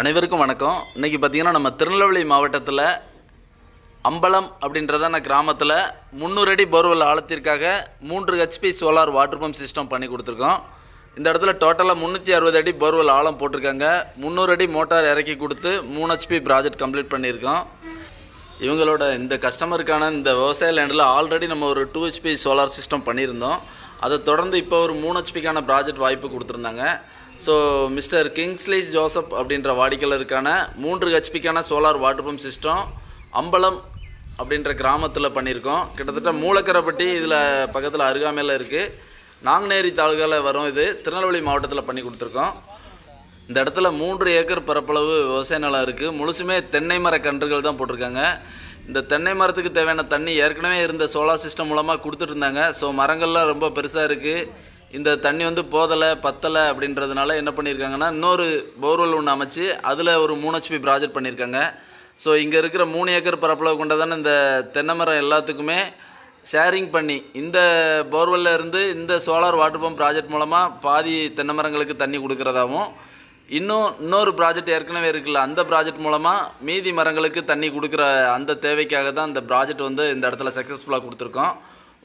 அனைவருக்கும் வணக்கம். இன்றைக்கி பார்த்தீங்கன்னா நம்ம திருநெல்வேலி மாவட்டத்தில் அம்பலம் அப்படின்றதான கிராமத்தில் முந்நூறு அடி போர்வெல் ஆழத்திற்காக மூன்று HP solar water pump system பண்ணி கொடுத்துருக்கோம். இந்த இடத்துல டோட்டலாக முந்நூற்றி அறுபது அடி போர்வெல் ஆழம் போட்டிருக்காங்க. முந்நூறு அடி மோட்டார் இறக்கி கொடுத்து மூணு ஹெச்பி ப்ராஜெக்ட் கம்ப்ளீட் பண்ணியிருக்கோம். இவங்களோட இந்த கஸ்டமருக்கான இந்த விவசாய லேண்டில் ஆல்ரெடி நம்ம ஒரு டூ ஹெச்பி சோலார் சிஸ்டம் பண்ணியிருந்தோம். அதை தொடர்ந்து இப்போ ஒரு மூணு ஹெச்பிக்கான ப்ராஜெக்ட் வாய்ப்பு கொடுத்துருந்தாங்க. ஸோ மிஸ்டர் கிங்ஸ்லீஸ் ஜோசப் அப்படின்ற வாடிக்கையாளருக்கான மூன்று ஹெச்பிக்கான solar water pump system Ambalam அப்படின்ற கிராமத்தில் பண்ணியிருக்கோம். கிட்டத்தட்ட மூலக்கரைப்பட்டி இதில் பக்கத்தில் அருகாமையில் இருக்குது நாங்குநேரி தாலுகாவில் வரும் இது. திருநெல்வேலி மாவட்டத்தில் பண்ணி கொடுத்துருக்கோம். இந்த இடத்துல மூன்று ஏக்கர் பரப்பளவு விவசாய நிலம் இருக்குது முழுசுமே தென்னை மர கன்றுகள் தான் போட்டிருக்காங்க. இந்த தென்னை மரத்துக்கு தேவையான தண்ணி ஏற்கனவே இருந்த சோலார் சிஸ்டம் மூலமாக கொடுத்துட்டு இருந்தாங்க. ஸோ மரங்கள்லாம் ரொம்ப பெருசாக இருக்குது இந்த தண்ணி வந்து போதலை பத்தலை அப்படின்றதுனால என்ன பண்ணியிருக்காங்கன்னா இன்னொரு போர்வெல் ஒன்று அமைச்சு அதில் ஒரு மூணு ஹெச்பி ப்ராஜெக்ட் பண்ணியிருக்காங்க ஸோ இங்கே இருக்கிற மூணு ஏக்கர் பரப்பளவு கொண்டதான இந்த தென்னை மரம் எல்லாத்துக்குமே ஷேரிங் பண்ணி இந்த போர்வெல்ல இருந்து இந்த சோலார் வாட்டர் பம்ப் ப்ராஜெக்ட் மூலமாக பாதி தென்னை மரங்களுக்கு தண்ணி கொடுக்குறதாகவும் இன்னும் இன்னொரு ப்ராஜெக்ட் ஏற்கனவே இருக்குல்ல அந்த ப்ராஜெக்ட் மூலமாக மீதி மரங்களுக்கு தண்ணி கொடுக்குற அந்த தேவைக்காக தான் இந்த ப்ராஜெக்ட் வந்து இந்த இடத்துல சக்ஸஸ்ஃபுல்லாக கொடுத்துருக்கோம்.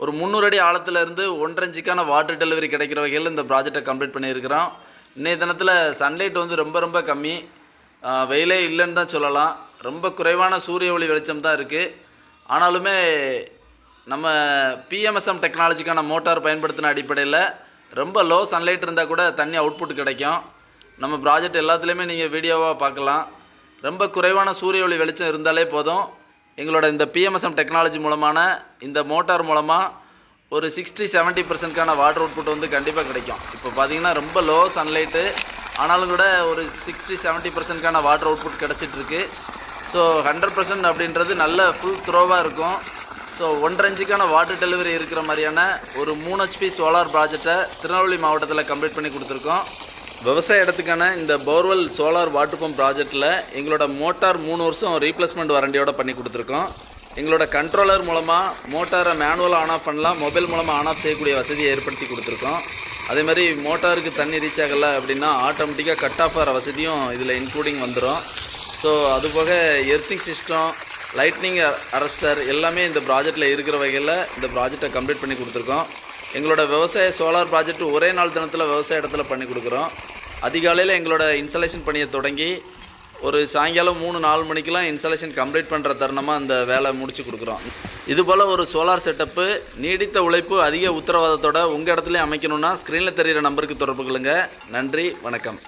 ஒரு முந்நூறு அடி ஆழத்துலேருந்து இருந்து ஒன்றரை வாட்டர் டெலிவரி கிடைக்கிற வகையில் இந்த ப்ராஜெக்டை கம்ப்ளீட் பண்ணியிருக்கிறோம். இன்றைய தினத்தில் சன்லைட் வந்து ரொம்ப ரொம்ப கம்மி. வெயிலே இல்லைன்னு தான் சொல்லலாம். ரொம்ப குறைவான சூரிய ஒளி வெளிச்சம் தான் இருக்குது ஆனாலுமே நம்ம பிஎம்எஸ்எம் டெக்னாலஜிக்கான மோட்டார் பயன்படுத்தின அடிப்படையில் ரொம்ப லோ சன்லைட் இருந்தால் கூட தண்ணி அவுட்புட் கிடைக்கும். நம்ம ப்ராஜெக்ட் எல்லாத்துலேயுமே நீங்கள் வீடியோவாக பார்க்கலாம். ரொம்ப குறைவான சூரிய ஒளி வெளிச்சம் இருந்தாலே போதும். எங்களோட இந்த பிஎம்எஸ்எம் டெக்னாலஜி மூலமான இந்த மோட்டார் மூலமாக ஒரு சிக்ஸ்டி செவன்ட்டி பர்சன்ட்கான வாட்டர் அவுட்புட் வந்து கண்டிப்பாக கிடைக்கும். இப்போ பார்த்தீங்கன்னா ரொம்ப லோ சன்லைட்டு ஆனாலும் கூட ஒரு சிக்ஸ்டி செவன்ட்டி பர்சன்ட்கான வாட்டர் அவுட்புட் கிடச்சிட்ருக்கு. ஸோ ஹண்ட்ரட் பர்சன்ட் அப்படின்றது நல்ல ஃபுல் த்ரோவாக இருக்கும். ஸோ ஒன்றரை இன்ச்சுக்கான வாட்டர் டெலிவரி இருக்கிற மாதிரியான ஒரு மூணு ஹெச்பி சோலார் ப்ராஜெக்டை திருநெல்வேலி மாவட்டத்தில் கம்ப்ளீட் பண்ணி கொடுத்துருக்கோம். விவசாய இடத்துக்கான இந்த போர்வெல் சோலார் வாட்டர் பம்ப் ப்ராஜெக்ட்டில் எங்களோட மோட்டார் மூணு வருஷம் ரீப்ளேஸ்மெண்ட் வாரண்டியோட பண்ணி கொடுத்துருக்கோம். எங்களோட கண்ட்ரோலர் மூலமாக மோட்டாரை மேனுவலாக ஆன் ஆஃப் பண்ணலாம் மொபைல் மூலமாக ஆன் ஆஃப் செய்யக்கூடிய வசதியை ஏற்படுத்தி கொடுத்துருக்கோம். அதே மாதிரி மோட்டாருக்கு தண்ணி ரீச் ஆகலை அப்படின்னா ஆட்டோமேட்டிக்காக கட் ஆஃப் ஆகிற வசதியும் இதில் இன்க்ளூடிங் வந்துடும் ஸோ அதுபோக எர்த்திங் சிஸ்டம் லைட்னிங் அரஸ்டர் எல்லாமே இந்த ப்ராஜெக்டில் இருக்கிற வகையில் இந்த ப்ராஜெக்டை கம்ப்ளீட் பண்ணி கொடுத்துருக்கோம். எங்களோட விவசாய சோலார் ப்ராஜெக்ட் ஒரே நாள் தினத்தில் விவசாய இடத்துல பண்ணி கொடுக்குறோம். அதிகாலையில் எங்களோட இன்ஸ்டாலேஷன் பணியை தொடங்கி ஒரு சாயங்காலம் மூணு நாலு மணிக்கெலாம் இன்ஸ்டாலேஷன் கம்ப்ளீட் பண்ணுற தருணமாக அந்த வேலை முடிச்சு கொடுக்குறோம். இதுபோல் ஒரு சோலார் செட்டப்பு நீடித்த உழைப்பு அதிக உத்தரவாதத்தோட உங்கள் இடத்துலையும் அமைக்கணும்னா ஸ்க்ரீனில் தெரிகிற நம்பருக்கு தொடர்பு கொள்ளுங்கள் நன்றி வணக்கம்.